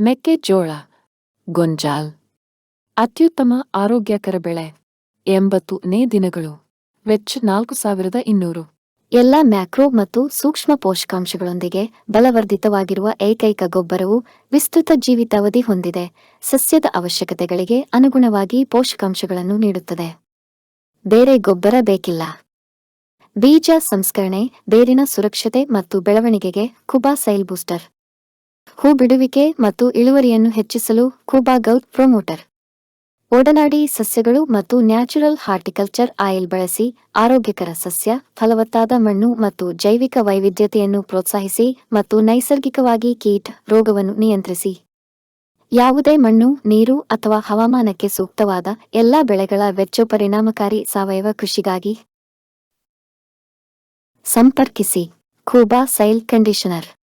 ಮೆಕ್ಕೆಜೋಳ, ಗೊಂಜಾಲ್, ಅತ್ಯುತ್ತಮ ಆರೋಗ್ಯಕರ ಬೆಳೆ, ಎಂಬತ್ತು ನೇ ದಿನಗಳು, ವೆಚ್ಚ ನಾಲ್ಕು ಸಾವಿರದ ಇನ್ನೂರು. ಎಲ್ಲ ಮ್ಯಾಕ್ರೋ ಮತ್ತು ಸೂಕ್ಷ್ಮ ಪೋಷಕಾಂಶಗಳೊಂದಿಗೆ ಬಲವರ್ಧಿತವಾಗಿರುವ ಏಕೈಕ ಗೊಬ್ಬರವು ವಿಸ್ತೃತ ಜೀವಿತಾವಧಿ ಹೊಂದಿದೆ. ಸಸ್ಯದ ಅವಶ್ಯಕತೆಗಳಿಗೆ ಅನುಗುಣವಾಗಿ ಪೋಷಕಾಂಶಗಳನ್ನು ನೀಡುತ್ತದೆ. ಬೇರೆ ಗೊಬ್ಬರ ಬೇಕಿಲ್ಲ. ಬೀಜ ಸಂಸ್ಕರಣೆ, ಬೇರಿನ ಸುರಕ್ಷತೆ ಮತ್ತು ಬೆಳವಣಿಗೆಗೆ ಕುಬಾ ಸೈಲ್ ಬೂಸ್ಟರ್. ಹೂ ಬಿಡುವಿಕೆ ಮತ್ತು ಇಳುವರಿಯನ್ನು ಹೆಚ್ಚಿಸಲು ಖೂಬಾ ಗೌತ್ ಪ್ರೊಮೋಟರ್. ಒಡನಾಡಿ ಸಸ್ಯಗಳು ಮತ್ತು ನ್ಯಾಚುರಲ್ ಹಾರ್ಟಿಕಲ್ಚರ್ ಆಯಿಲ್ ಬಳಸಿ ಆರೋಗ್ಯಕರ ಸಸ್ಯ, ಫಲವತ್ತಾದ ಮಣ್ಣು ಮತ್ತು ಜೈವಿಕ ವೈವಿಧ್ಯತೆಯನ್ನು ಪ್ರೋತ್ಸಾಹಿಸಿ ಮತ್ತು ನೈಸರ್ಗಿಕವಾಗಿ ಕೀಟ ರೋಗವನ್ನು ನಿಯಂತ್ರಿಸಿ. ಯಾವುದೇ ಮಣ್ಣು, ನೀರು ಅಥವಾ ಹವಾಮಾನಕ್ಕೆ ಸೂಕ್ತವಾದ ಎಲ್ಲಾ ಬೆಳೆಗಳ ವೆಚ್ಚ ಪರಿಣಾಮಕಾರಿ ಸಾವಯವ ಕೃಷಿಗಾಗಿ ಸಂಪರ್ಕಿಸಿ. ಖೂಬಾ ಸೈಲ್ ಕಂಡೀಷನರ್.